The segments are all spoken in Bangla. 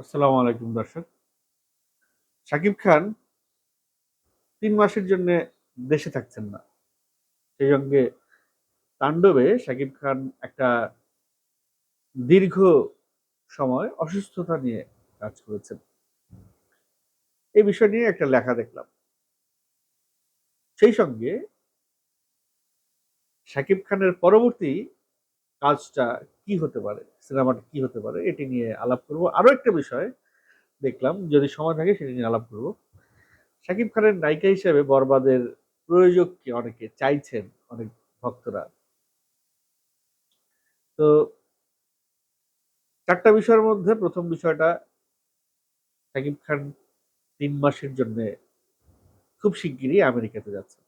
আসসালামু আলাইকুম দর্শক। শাকিব খান তিন মাসের জন্য দেশে থাকছেন না। সেই সঙ্গে তাণ্ডবে শাকিব খান একটা দীর্ঘ সময় অসুস্থতা নিয়ে কাজ করেছেন। এই বিষয় নিয়ে একটা লেখা দেখলাম। সেই সঙ্গে শাকিব খানের পরবর্তী কাজটা কি হতে পারে? সিনেমাটা কি হতে পারে? এটি নিয়ে আলাপ করব। আরও একটা বিষয় দেখলাম, যদি সময় থাকে সেটি নিয়ে আলাপ করব। শাকিব খানের নায়িকা হিসেবে বরবাদের প্রয়োজককে অনেকে চাইছেন, অনেক ভক্তরা। তো চারটা বিষয়ের মধ্যে প্রথম বিষয়টা, শাকিব খান তিন মাসের জন্য খুব শিগগিরই আমেরিকাতে যাচ্ছে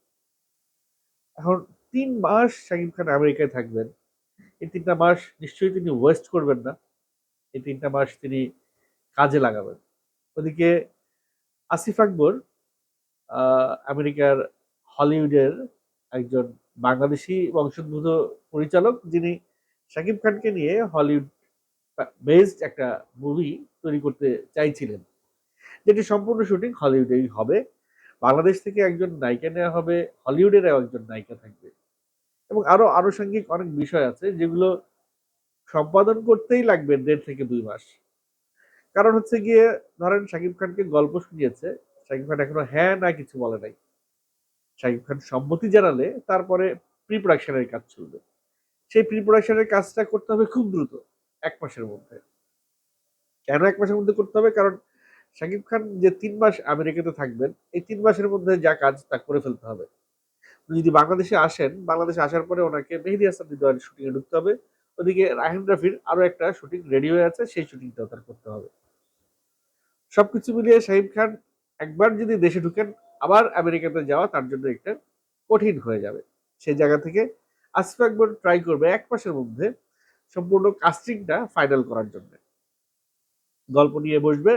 এখন তিন মাস শাকিব খান আমেরিকায় থাকবেন। এই তিনটা মাস নিশ্চয়ই তিনি ওয়েস্ট করবেন না। এই তিনটা মাস তিনি কাজে লাগাবেন। ওদিকে আসিফ আকবর আমেরিকার হলিউডের একজন বাংলাদেশি বংশোদ্ভূত পরিচালক, যিনি শাকিব খানকে নিয়ে হলিউড বেসড একটা মুভি তৈরি করতে চাইছিলেন। যেটি সম্পূর্ণ শুটিং হলিউডেই হবে। বাংলাদেশ থেকে একজন নায়িকা নেওয়া হবে, হলিউডেরও একজন নায়িকা থাকবে। এবং আরও আনুষঙ্গিক অনেক বিষয় আছে যেগুলো সম্পাদন করতেই লাগবে দেড় থেকে দুই মাস। কারণ হচ্ছে গিয়ে ধরেন শাকিব খানকে গল্প শুনিয়েছে, শাকিব খান এখনও হ্যাঁ না কিছু বলে নাই। শাকিব খান সম্মতি জানালে তারপরে প্রি প্রোডাকশনের কাজ চলবে। সেই প্রি প্রোডাকশনের কাজটা করতে হবে খুব দ্রুত, এক মাসের মধ্যে। কেন এক মাসের মধ্যে করতে হবে? কারণ শাকিব খান যে তিন মাস আমেরিকাতে থাকবেন, এই তিন মাসের মধ্যে যা কাজ তা করে ফেলতে হবে। যদি বাংলাদেশে আসেন, বাংলাদেশে আসার পরে ওনাকে মেহেদি হাসান শুটিং এ ঢুকতে হবে। ওদিকে রাহিন রাফির আরও একটা শুটিং রেডি হয়ে আছে, সেই শুটিংটাও তার করতে হবে। সবকিছু মিলিয়ে শাহিব খান একবার যদি দেশে ঢুকেন, আবার আমেরিকাতে যাওয়া তার জন্য একটা কঠিন হয়ে যাবে। সেই জায়গা থেকে আসিফ একবার ট্রাই করবে এক মাসের মধ্যে সম্পূর্ণ কাস্টিংটা ফাইনাল করার জন্য। গল্প নিয়ে বসবে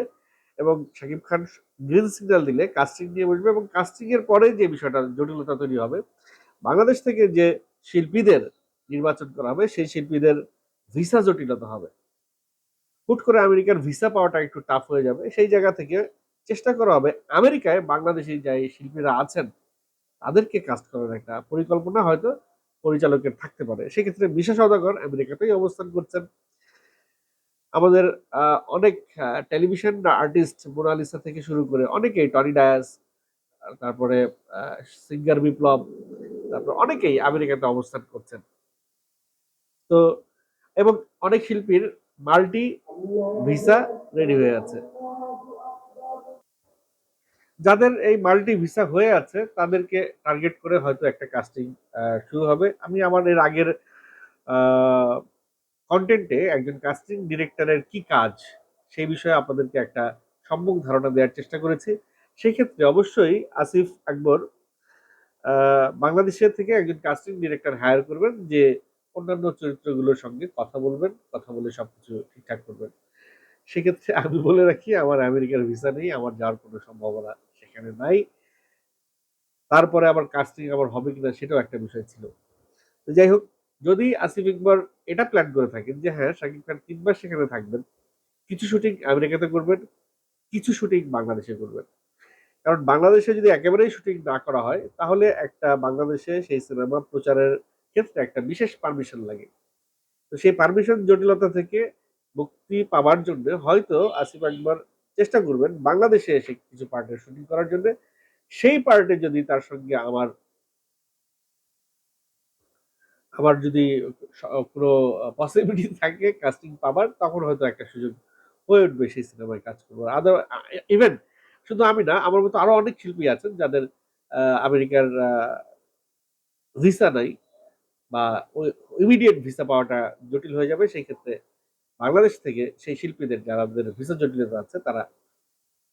এবং শাকিব খান গ্রিন সিগন্যাল দিলে কাস্টিং নিয়ে বসবে এবং কাস্টিং এর পরে যে বিষয়টা, জটিলতা তৈরি হবে, বাংলাদেশ থেকে যে শিল্পীদের নির্বাচন করা হবে, সেই শিল্পীদের ভিসা জটিলতা হবে। হুট করে আমেরিকার ভিসা পাওয়াটা একটু টাফ হয়ে যাবে। সেই জায়গা থেকে চেষ্টা করা হবে, আমেরিকায় বাংলাদেশি যে শিল্পীরা আছেন, তাদেরকে কাস্ট করার একটা পরিকল্পনা হয়তো পরিচালকের থাকতে পারে। সেক্ষেত্রে বিশা সদাগর আমেরিকাতেই অবস্থান করছেন। আমাদের অনেক টেলিভিশন আর্টিস্ট মোনালিসা থেকে শুরু করে অনেকেই টনি ডায়াস তারপরে সিঙ্গার বিপ্লব তারপর অনেকেই আমেরিকাতে অবস্থান করছেন। তো, এবং অনেক শিল্পীর মাল্টি ভিসা রেডি হয়ে আছে। যাদের এই মাল্টি ভিসা হয়ে আছে, তাদেরকে টার্গেট করে হয়তো একটা কাস্টিং শুরু হবে। আমি আমার এর আগের কন্টেন্টে একজন কাস্টিং ডিরেক্টরের কি কাজ, সেই বিষয়ে আপনাদেরকে একটা সম্মুখ ধারণা দেওয়ার চেষ্টা করেছি। সেই ক্ষেত্রে অবশ্যই আসিফ আকবর বাংলাদেশের থেকে একজন কাস্টিং ডিরেক্টর হায়ার করবেন, যে অন্যান্য চরিত্রগুলোর সঙ্গে কথা বলবেন, কথা বলে সবকিছু ঠিকঠাক করবেন। সেক্ষেত্রে আমি বলে রাখি, আমার আমেরিকার ভিসা নেই, আমার যাওয়ার কোনো সম্ভাবনা সেখানে নাই। তারপরে আবার কাস্টিং আবার হবে কিনা সেটাও একটা বিষয় ছিল। তো যাই হোক যদি আসিফ ইকবর এটা প্ল্যান করে থাকেন যে হ্যাঁ শাকিব খান তিন মাস সেখানে থাকবেন, কিছু শুটিং আমেরিকাতে করবেন, কিছু শুটিং বাংলাদেশে করবেন। কারণ বাংলাদেশে যদি একেবারেই শুটিং না করা হয়, তাহলে একটা বাংলাদেশে সেই সিনেমা প্রচারের ক্ষেত্রে একটা বিশেষ পারমিশন লাগে। তো সেই পারমিশন জটিলতা থেকে মুক্তি পাওয়ার জন্য হয়তো আসিফ আকবর চেষ্টা করবেন বাংলাদেশে এসে কিছু পার্টের শুটিং করার জন্য। সেই পার্টে যদি তার সঙ্গে আমার আমার যদি কোনো পসিবিলিটি থাকে কাস্টিং পাবার, তখন হয়তো একটা সুযোগ হয়ে উঠবে সেই সিনেমায় কাজ করব আদার ইভেন শুধু আমি না, আমার মতো আরও অনেক শিল্পী আছেন যাদের আমেরিকার ভিসা নাই বা ইমিডিয়েট ভিসা পাওয়াটা জটিল হয়ে যাবে। সেই ক্ষেত্রে বাংলাদেশ থেকে সেই শিল্পীদের যাদের ভিসা জটিলতা আছে, তারা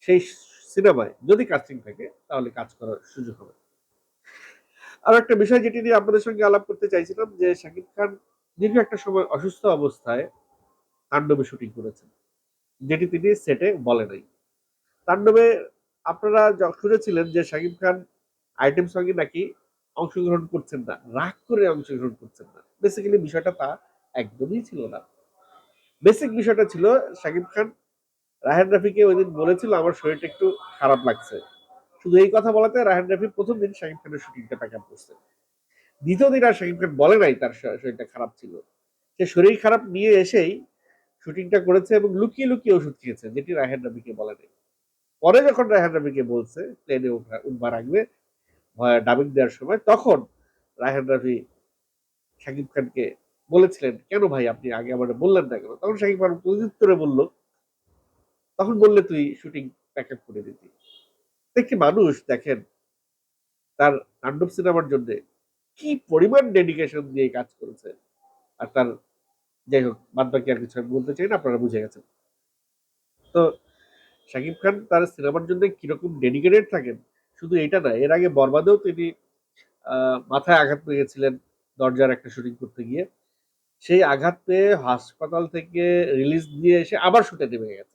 সেই সিনেমায় যদি কাস্টিং থাকে, তাহলে কাজ করার সুযোগ হবে। আর একটা বিষয় যেটি নিয়ে আপনাদের সঙ্গে আলাপ করতে চাইছিলাম, যে শাকিব খান দীর্ঘ একটা সময় অসুস্থ অবস্থায় তাণ্ডবে শুটিং করেছেন, যেটি তিনি সেটে বলে নাই। তাণ্ডবে আপনারা শুনেছিলেন যে শাকিব খান আইটেম সঙ্গে নাকি অংশগ্রহণ করছেন না, রাগ করে অংশগ্রহণ করছেন না। বেসিক্যালি বিষয়টা তা একদমই ছিল না। বেসিক বিষয়টা ছিল, শাকিব খান, রাহেন রাফিকে ওই দিন বলেছিল, আমার শরীরটা একটু খারাপ লাগছে। শুধু এই কথা বলাতে রাহেন রাফি প্রথম দিন শাকিব খানের শুটিংটা প্যাক আপ করছে। দ্বিতীয় দিন আর শাকিব খান বলে নাই তার শরীরটা খারাপ ছিল। সে শরীর খারাপ নিয়ে এসেই শুটিংটা করেছে এবং লুকিয়ে লুকিয়ে ওষুধ খেয়েছে, যেটি রাহেন রাফিকে বলে নাই। পরে যখন রাহেন রাফিকে বলছে, প্লেনে উঠবার আগে ডাবিং দেওয়ার সময়, তখন রাহেন রাফি শাকিব খানকে বলেছিলেন, কেন ভাই আপনি আগে আমার বললেন না কেন? তখন শাকিব খান প্রত্যুত্তরে বলল, তখন বললে তুই শুটিং প্যাক আপ করে দিতি। একটি মানুষ দেখেন তার তাণ্ডব সিনেমার জন্য কি পরিমাণ ডেডিকেশন দিয়ে কাজ করেছে। আর তার যাই হোক বাদ বাকি আর কিছু আমি বলতে চাই না, আপনারা বুঝে গেছেন। তো শাকিব খান তার সিনেমার জন্য কীরকম ডেডিকেটেড থাকেন? শুধু এটা না, এর আগে বরবাদেও তিনি মাথায় আঘাত পেয়েছিলেন দরজার একটা শুটিং করতে গিয়ে। সেই আঘাত পেয়ে হাসপাতাল থেকে রিলিজ দিয়ে এসে আবার শুটে নেমে গেছে।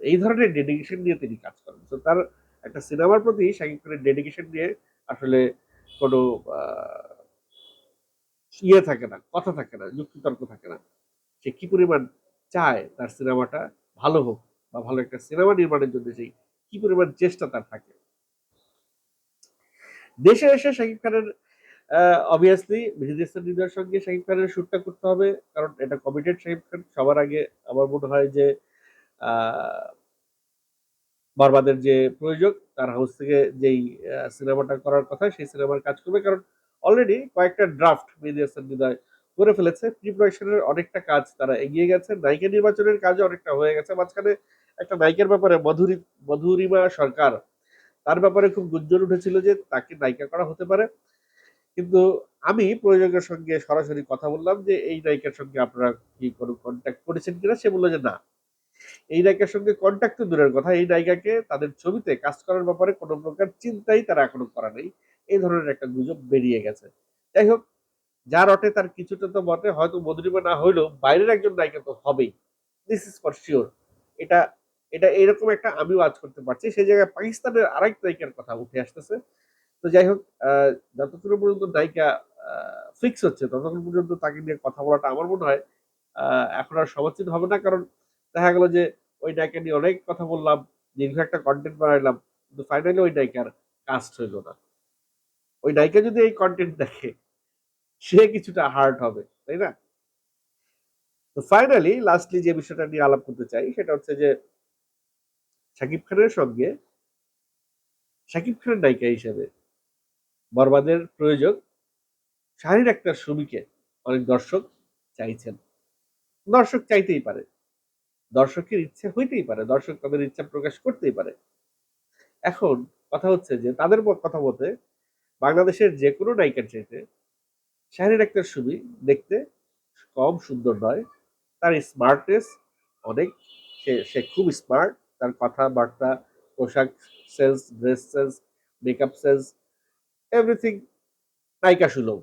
এই ধরনের ডেডিকেশন নিয়ে তিনি কাজ করেন। তো তার একটা সিনেমার প্রতি শাকিব খানের ডেডিকেশন নিয়ে আসলে কোনো ইয়ে থাকে না, কথা থাকে না, যুক্তিতর্ক থাকে না। সে কি পরিমাণ চায় তার সিনেমাটা ভালো হোক বা ভালো একটা সিনেমা নির্মাণের জন্য সেই কি পরিমাণ চেষ্টা তার থাকে। দেশে এসে শাকিব খানের অবভিয়াসলি বিজনেসের নির্দেশের সঙ্গে শাকিব খানের শ্যুটটা করতে হবে, কারণ এটা কমিটেড শাকিব খান। সবার আগে আমার মনে হয় যে বরবাদের যে প্রয়োজক, তার হাউস থেকে যেই সিনেমাটা করার কথা, সেই সিনেমার কাজ করবে। কারণ অলরেডি কয়েকটা ড্রাফট মেডিয়াসের হৃদয় করে ফেলেছে। প্রি প্রোডাকশনের অনেকটা কাজ তারা এগিয়ে গেছে। নায়িকা নির্বাচনের কাজও অনেকটা হয়ে গেছে। মাঝখানে একটা নায়িকার ব্যাপারে মধুরি, মধুরিমা সরকার, তার ব্যাপারে খুব গুঞ্জন উঠেছিল যে তাকে নায়িকা করা হতে পারে। কিন্তু আমি প্রযোজকের সঙ্গে সরাসরি কথা বললাম যে, এই নায়িকার সঙ্গে আপনারা কি কোনো কন্ট্যাক্ট করেছেন কিনা? সে বলল যে, না। এই নায়িকার সঙ্গে কন্ট্যাক্ট তো দূরের কথা। এই নায়িকাকে তাদের ছবিতে কাজ করার ব্যাপারে কোনো প্রকার চিন্তাই তারা এখনও করা নেই। এই ধরনের একটা গুজব বেরিয়ে গেছে। যাই হোক যার অটে তার কিছুটা তো বটে। হয়তো মধুরিমা না হইলেও বাইরের একজন নায়িকা তো হবেই। দিস ইজ ফর শিওর এটা এটা এরকম একটা আমিও আজ করতে পারছি। সেই জায়গায় পাকিস্তানের আরেক নায়িকার কথা উঠে আসতেছে। তো যাই হোক যতক্ষণ পর্যন্ত নায়িকা ফিক্স হচ্ছে, ততক্ষণ পর্যন্ত তাকে নিয়ে কথা বলাটা আমার মনে হয় এখন আর সমর্থিত হবে না। কারণ দেখা গেল যে ওই নায়িকা নিয়ে অনেক কথা বললাম, দীর্ঘ একটা কন্টেন্ট বানাইলাম, কিন্তু ফাইনালি ওই নায়িকার কাস্ট হইল না। ওই নায়িকা যদি এই কন্টেন্ট দেখে, সে কিছুটা হার্ট হবে, তাই না? তো ফাইনালি লাস্টলি যে বিষয়টা নিয়ে আলাপ করতে চাই, সেটা হচ্ছে যে শাকিব খানের সঙ্গে শাকিব খানের নায়িকা হিসেবে বরবাদের প্রয়োজক শাহির একটা ছবিকে অনেক দর্শক চাইছেন। দর্শক চাইতেই পারে। দর্শকের ইচ্ছে হইতেই পারে, দর্শক তাদের ইচ্ছা প্রকাশ করতেই পারে। এখন কথা হচ্ছে যে, তাদের কথা মতে বাংলাদেশের যে কোনো নায়িকার চাইতে শাহির একটা ছবি দেখতে কম সুন্দর নয়। তার স্মার্টনেস অনেক, সে সে খুব স্মার্ট। তার কথাবার্তা, পোশাক sense, dress sense, makeup sense, everything নায়িকা সুলভ।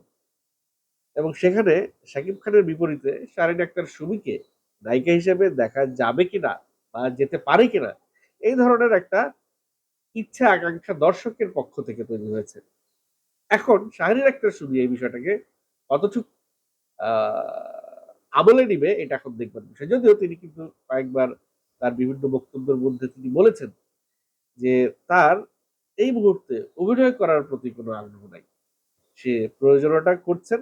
এবং সেখানে শাকিব খানের বিপরীতে শারিন আক্তার সুমিকে নায়িকা হিসেবে দেখা যাবে কিনা বা যেতে পারে কিনা, এই ধরনের একটা ইচ্ছা আকাঙ্ক্ষা দর্শকের পক্ষ থেকে তৈরি হয়েছে। এখন শাহরিন আক্তার সুমি এই বিষয়টাকে কতটুক আমলে নিবে এটা এখন দেখবার বিষয় যদিও তিনি কিন্তু কয়েকবার তার বিভিন্ন বক্তব্যের মধ্যে তিনি বলেছেন যে তার এই মুহূর্তে অভিনয় করার প্রতি কোনো আগ্রহ নাই। সে প্রয়োজনটা করছেন,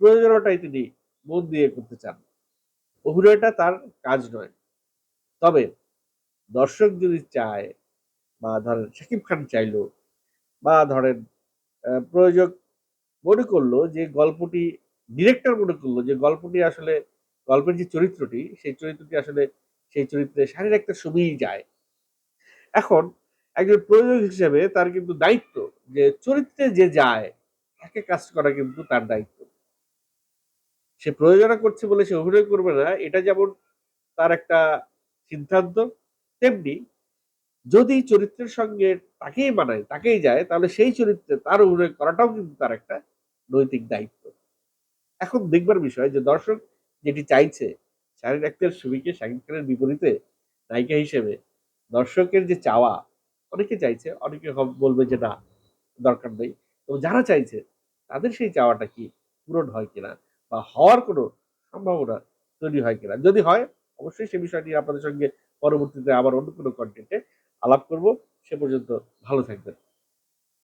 প্রয়োজনটাই তিনি মন দিয়ে করতে চান। অভিনয়টা তার কাজ নয়। তবে দর্শক যদি চায় বা ধরেন শাকিব খান চাইলো বা ধরেন প্রয়োজক মনে করল যে গল্পটি ডিরেক্টর মনে করল যে গল্পটি আসলে, গল্পের যে চরিত্রটি, সেই চরিত্রটি আসলে, সেই চরিত্রে শারীর একটা ছবিই যায়। এখন একজন প্রযোজক হিসেবে তার কিন্তু দায়িত্ব যে চরিত্রে যে যায় তাকে কাজ করা কিন্তু তার দায়িত্ব। সে প্রয়োজনা করছে বলে সে অভিনয় করবে না, এটা যেমন তার একটা সিদ্ধান্ত, তেমনি যদি চরিত্রের সঙ্গে তাকেই মানায়, তাকেই যায়, তাহলে সেই চরিত্রে তার অভিনয় করাটাও কিন্তু তার একটা নৈতিক দায়িত্ব। এখন দেখবার বিষয় যে দর্শক যেটি চাইছে শারীর আক্তার ছবিকে শাকিব খানের বিপরীতে নায়িকা হিসেবে দর্শকের যে চাওয়া, অনেকে চাইছে, অনেকে বলবে যে না, দরকার নেই। তো যারা চাইছে, তাদের সেই চাওয়াটা কি পূরণ হয় কিনা? বা হওয়ার কোনো সম্ভাবনা তৈরি হয় কিনা। যদি হয়, অবশ্যই সে বিষয়টি আপনাদের সঙ্গে পরবর্তীতে আবার অন্য কোনো কন্টেন্টে আলাপ করব। সে পর্যন্ত ভালো থাকবেন।